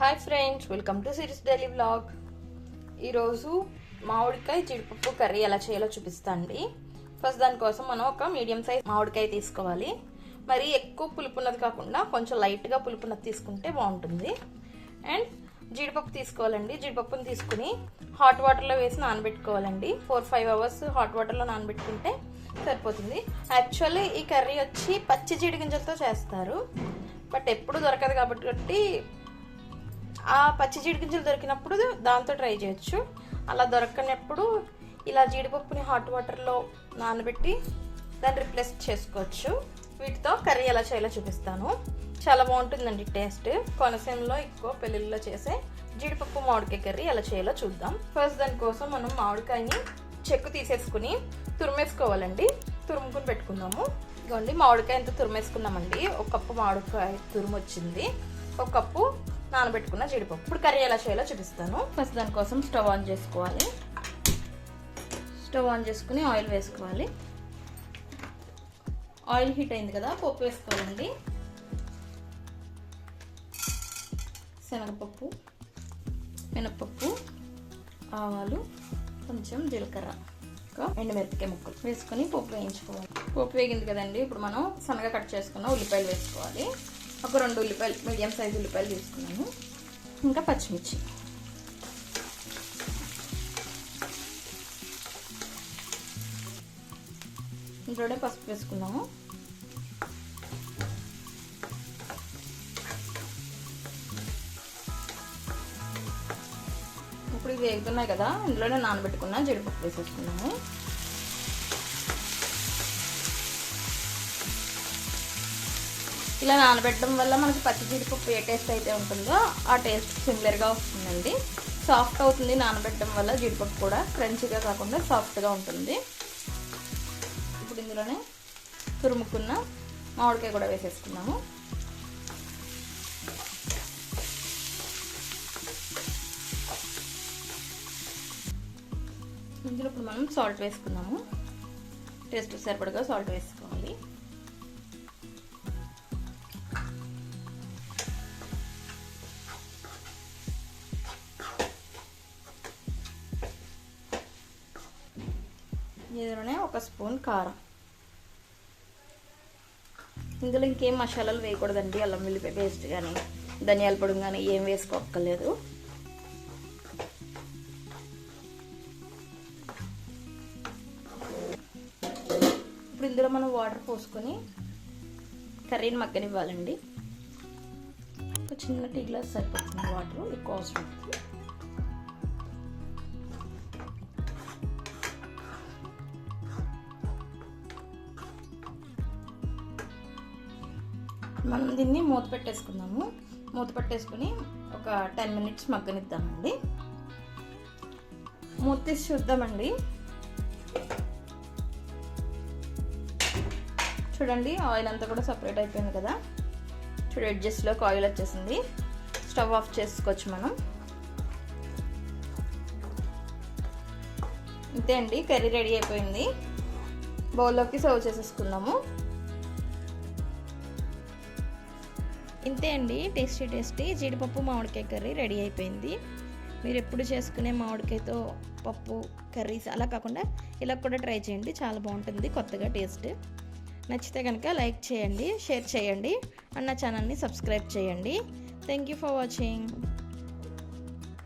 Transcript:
Hi friends welcome to series daily blog ఈరోజు మామిడికాయ జీడిపప్పు కర్రీ ఎలా చేయాలో చూపిస్తాండి ఫస్ట్ దానికోసం మనం ఒక మీడియం సైజ్ మామిడికాయ తీసుకోవాలి. మరి ఎక్కువ పులుపున్నది కాకుండా కొంచెం లైట్గా పులుపున్నది తీసుకుంటే బాగుంటుంది. అండ్ జీడిపప్పు తీసుకోవాలండి. జీడిపప్పుని తీసుకుని హాట్ వాటర్లో వేసి నానబెట్టుకోవాలండి. ఫోర్ ఫైవ్ అవర్స్ హాట్ వాటర్లో నానబెట్టుకుంటే సరిపోతుంది. యాక్చువల్లీ ఈ కర్రీ వచ్చి పచ్చి జీడి గింజలతో చేస్తారు. బట్ ఎప్పుడు దొరకదు కాబట్టి ఆ పచ్చి జీడి గింజలు దొరికినప్పుడు దాంతో ట్రై చేయొచ్చు. అలా దొరకనప్పుడు ఇలా జీడిపప్పుని హాట్ వాటర్లో నానబెట్టి దాన్ని రిప్లేస్ చేసుకోవచ్చు. వీటితో కర్రీ ఎలా చేయాలో చూపిస్తాను. చాలా బాగుంటుందండి టేస్ట్. కొనసీమలో ఎక్కువ పెళ్ళిళ్ళలో చేసే జీడిపప్పు మామిడికాయ కర్రీ ఎలా చేయాలో చూద్దాం. ఫస్ట్ దానికోసం మనం మామిడికాయని చెక్కు తీసేసుకుని తురిమేసుకోవాలండి. తురుముకుని పెట్టుకుందాము. ఇదిగోండి మామిడికాయ ఎంత తురిమేసుకున్నామండి. ఒక కప్పు మామిడికాయ తురుము వచ్చింది. ఒక కప్పు నానబెట్టుకున్న జీడిపప్పు. ఇప్పుడు కర్రీ ఎలా చేయాలో చూపిస్తాను. ఫస్ట్ దానికోసం స్టవ్ ఆన్ చేసుకోవాలి. స్టవ్ ఆన్ చేసుకుని ఆయిల్ వేసుకోవాలి. ఆయిల్ హీట్ అయింది కదా పప్పు వేసుకోవాలండి. శనగపప్పు మినపప్పు ఆవాలు కొంచెం జీలకర్ర. ఎండుమిరపకాయ ముక్కలు వేసుకొని పప్పు వేయించుకోవాలి. పప్పు వేగింది కదండి ఇప్పుడు మనం సన్నగా కట్ చేసుకున్న ఉల్లిపాయలు వేసుకోవాలి. ఒక రెండు ఉల్లిపాయలు మీడియం సైజ్ ఉల్లిపాయలు తీసుకున్నాను. ఇంకా పచ్చిమిర్చి. ఇంట్లోనే పసుపు వేసుకున్నాము. ఇప్పుడు ఇవి వేగుతున్నాయి కదా ఇందులోనే నానబెట్టుకున్న జీడిపప్పు వేసేసుకున్నాము. ఇలా నానబెట్టడం వల్ల మనకి పచ్చి జీడిపప్పు ఏ టేస్ట్ అయితే ఉంటుందో ఆ టేస్ట్ సిమిలర్గా వస్తుందండి. సాఫ్ట్ అవుతుంది నానబెట్టడం వల్ల జీడిపప్పు కూడా క్రంచీగా కాకుండా సాఫ్ట్గా ఉంటుంది. ఇప్పుడు ఇందులోనే తురుముకున్న మామిడికాయ కూడా వేసేసుకున్నాము ఇందులో ఇప్పుడు మనం సాల్ట్ వేసుకున్నాము టేస్ట్ సరిపడగా సాల్ట్ వేసుకోవాలి. ఇందులోనే ఒక స్పూన్ కారం. ఇందులో ఇంకేం మసాలాలు వేయకూడదండి అల్లం వెల్లిపాయ పేస్ట్ కానీ ధనియాల పొడి కానీ ఏం వేసుకోక్కర్లేదు. ఇప్పుడు ఇందులో మనం వాటర్ పోసుకొని కర్రీని మగ్గనివ్వాలండి. ఒక చిన్న టీ గ్లాస్ సరిపోతుంది వాటర్ ఎక్కువ అవసరం మనం దీన్ని మూత పెట్టేసుకుందాము. మూత పెట్టేసుకుని ఒక టెన్ మినిట్స్ మగ్గనిద్దామండి. మూత తీసి చూద్దామండి. చూడండి ఆయిల్ అంతా కూడా సపరేట్ అయిపోయింది కదా. చూడు ఎడ్జస్ట్లోకి ఆయిల్ వచ్చేసింది. స్టవ్ ఆఫ్ చేసుకోవచ్చు మనం. అంతే అండి కర్రీ రెడీ అయిపోయింది. బౌల్లోకి సర్వ్ చేసేసుకుందాము. ఇంతే అండి. టేస్టీ టేస్టీ జీడిపప్పు మామిడికాయ కర్రీ రెడీ అయిపోయింది. మీరు ఎప్పుడు చేసుకునే మామిడికాయతో పప్పు కర్రీస్ అలా కాకుండా ఇలా కూడా ట్రై చేయండి. చాలా బాగుంటుంది కొత్తగా టేస్ట్. నచ్చితే కనుక లైక్ చేయండి షేర్ చేయండి. అండ్ నా ఛానల్ని సబ్స్క్రైబ్ చేయండి. Thank you for watching.